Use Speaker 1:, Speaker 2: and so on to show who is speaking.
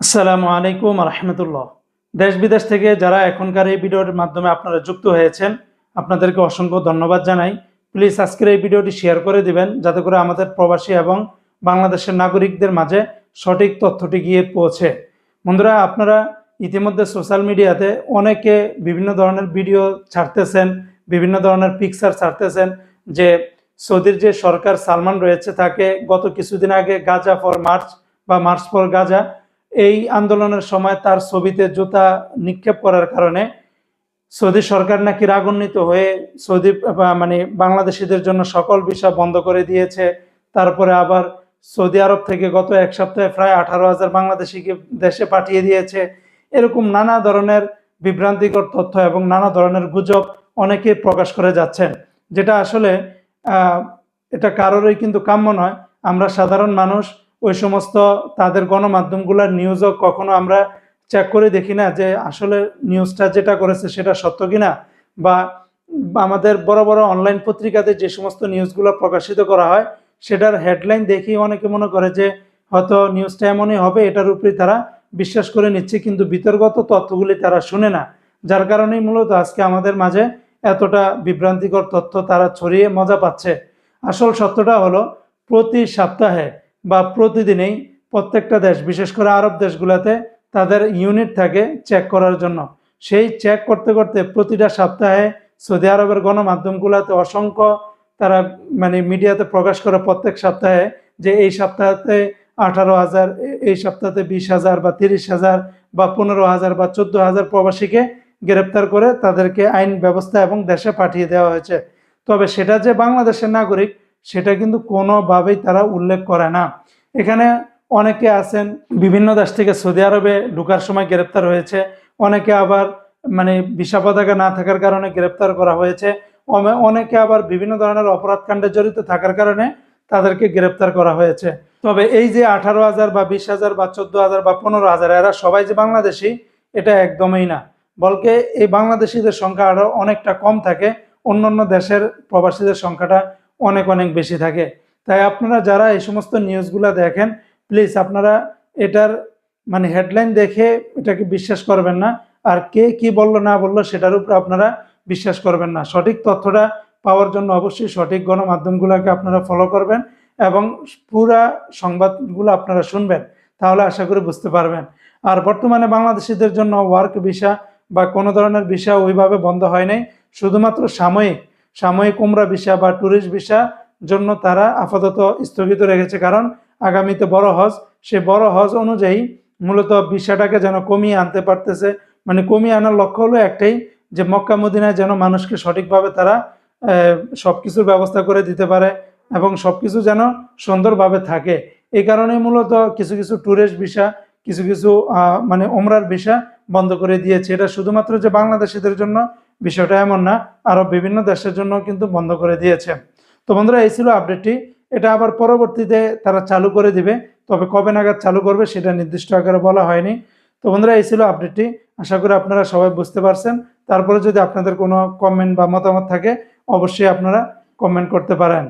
Speaker 1: আসসালামু আলাইকুম রহমতুল্লাহ দেশ বিদেশ থেকে যারা এখনকার এই ভিডিওর মাধ্যমে আপনারা যুক্ত হয়েছেন, আপনাদেরকে অসংখ্য ধন্যবাদ জানাই। প্লিজ আজকের এই ভিডিওটি শেয়ার করে দিবেন, যাতে করে আমাদের প্রবাসী এবং বাংলাদেশের নাগরিকদের মাঝে সঠিক তথ্যটি গিয়ে পৌঁছে। বন্ধুরা, আপনারা ইতিমধ্যে সোশ্যাল মিডিয়াতে অনেকে বিভিন্ন ধরনের ভিডিও ছাড়তেছেন, বিভিন্ন ধরনের পিকচার ছাড়তেছেন যে সৌদির যে সরকার সালমান রয়েছে তাকে গত কিছুদিন আগে গাজা ফর মার্চ বা মার্চ ফর গাজা এই আন্দোলনের সময় তার ছবিতে জুতা নিক্ষেপ করার কারণে সৌদি সরকার নাকি রাগান্বিত হয়ে সৌদি মানে বাংলাদেশিদের জন্য সকল ভিসা বন্ধ করে দিয়েছে। তারপরে আবার সৌদি আরব থেকে গত এক সপ্তাহে প্রায় আঠারো হাজার বাংলাদেশিকে দেশে পাঠিয়ে দিয়েছে। এরকম নানা ধরনের বিভ্রান্তিকর তথ্য এবং নানা ধরনের গুজব অনেকে প্রকাশ করে যাচ্ছেন। যেটা আসলে এটা কারোরই কিন্তু কাম্য নয়। আমরা সাধারণ মানুষ ওই সমস্ত তাদের গণমাধ্যমগুলোর নিউজও কখনো আমরা চেক করে দেখি না যে আসলে নিউজটা যেটা করেছে সেটা সত্য কিনা বা আমাদের বড় বড় অনলাইন পত্রিকাতে যে সমস্ত নিউজগুলো প্রকাশিত করা হয়, সেটার হেডলাইন দেখেই অনেকে মনে করে যে হয়তো নিউজটা এমনই হবে, এটার উপরে তারা বিশ্বাস করে নিচ্ছে, কিন্তু বিতর্গত তথ্যগুলি তারা শুনে না। যার কারণেই মূলত আজকে আমাদের মাঝে এতটা বিভ্রান্তিকর তথ্য তারা ছড়িয়ে মজা পাচ্ছে। আসল সত্যটা হলো, প্রতি সপ্তাহে বা প্রতিদিনেই প্রত্যেকটা দেশ, বিশেষ করে আরব দেশগুলোতে তাদের ইউনিট থাকে চেক করার জন্য। সেই চেক করতে করতে প্রতিটা সপ্তাহে সৌদি আরবের গণমাধ্যমগুলোতে অসংখ্য তারা মানে মিডিয়াতে প্রকাশ করে প্রত্যেক সপ্তাহে যে এই সপ্তাহতে আঠারো হাজার, এই সপ্তাহে বিশ হাজার বা তিরিশ হাজার বা পনেরো হাজার বা চোদ্দ হাজার প্রবাসীকে গ্রেপ্তার করে তাদেরকে আইন ব্যবস্থা এবং দেশে পাঠিয়ে দেওয়া হয়েছে। তবে সেটা যে বাংলাদেশের নাগরিক সেটা কিন্তু কোনোভাবেই তারা উল্লেখ করে না। এখানে অনেকে আছেন, বিভিন্ন দেশ থেকে সৌদি আরবে ঢুকার সময় গ্রেপ্তার হয়েছে, অনেকে আবার মানে ভিসা পতাকা না থাকার কারণে গ্রেপ্তার করা হয়েছে অনেকে আবার বিভিন্ন ধরনের অপরাধ কাণ্ডে জড়িত থাকার কারণে তাদেরকে গ্রেপ্তার করা হয়েছে। তবে এই যে আঠারো হাজার বা বিশ হাজার বা চোদ্দ হাজার বা পনেরো হাজার, এরা সবাই যে বাংলাদেশি, এটা একদমই না। বলকে এই বাংলাদেশিদের সংখ্যা আরও অনেকটা কম থাকে, অন্যান্য দেশের প্রবাসীদের সংখ্যাটা অনেক অনেক বেশি থাকে। তাই আপনারা যারা এই সমস্ত নিউজগুলো দেখেন প্লিজ আপনারা এটার মানে হেডলাইন দেখে এটাকে বিশ্বাস করবেন না। আর কে কি বলল, না বলল, সেটার উপর আপনারা বিশ্বাস করবেন না। সঠিক তথ্যটা পাওয়ার জন্য অবশ্যই সঠিক গণমাধ্যমগুলোকে আপনারা ফলো করবেন এবং পুরা সংবাদগুলো আপনারা শুনবেন। তাহলে আশা করি বুঝতে পারবেন। আর বর্তমানে বাংলাদেশিদের জন্য ওয়ার্ক ভিসা বা কোনো ধরনের ভিসা ওইভাবে বন্ধ হয় নাই। শুধুমাত্র সাময়িক সাময়িক উমরা ভিসা বা ট্যুরিস্ট ভিসা জন্য তারা আপাতত স্থগিত রেখেছে, কারণ আগামীতে বড় হজ। সে বড় হজ অনুযায়ী মূলত ভিসাটাকে যেন কমিয়ে আনতে পারতেছে। মানে কমিয়ে আনার লক্ষ্য হলো একটাই, যে মক্কা মদিনায় যেন মানুষকে সঠিকভাবে তারা সব কিছুর ব্যবস্থা করে দিতে পারে এবং সব কিছু যেন সুন্দরভাবে থাকে। এই কারণে মূলত কিছু কিছু ট্যুরিস্ট ভিসা কিছু কিছু মানে ওমরার ভিসা বন্ধ করে দিয়েছে। এটা শুধুমাত্র যে বাংলাদেশিদের জন্য, বিষয়টা এমন না, আরও বিভিন্ন দেশের জন্য কিন্তু বন্ধ করে দিয়েছে। তো বন্ধুরা, এই ছিল আপডেটটি। এটা আবার পরবর্তীতে তারা চালু করে দিবে, তবে কবে নাগাদ চালু করবে সেটা নির্দিষ্ট আকারে বলা হয়নি। তো বন্ধুরা, এই ছিল আপডেটটি। আশা করি আপনারা সবাই বুঝতে পারছেন। তারপরে যদি আপনাদের কোনো কমেন্ট বা মতামত থাকে, অবশ্যই আপনারা কমেন্ট করতে পারেন।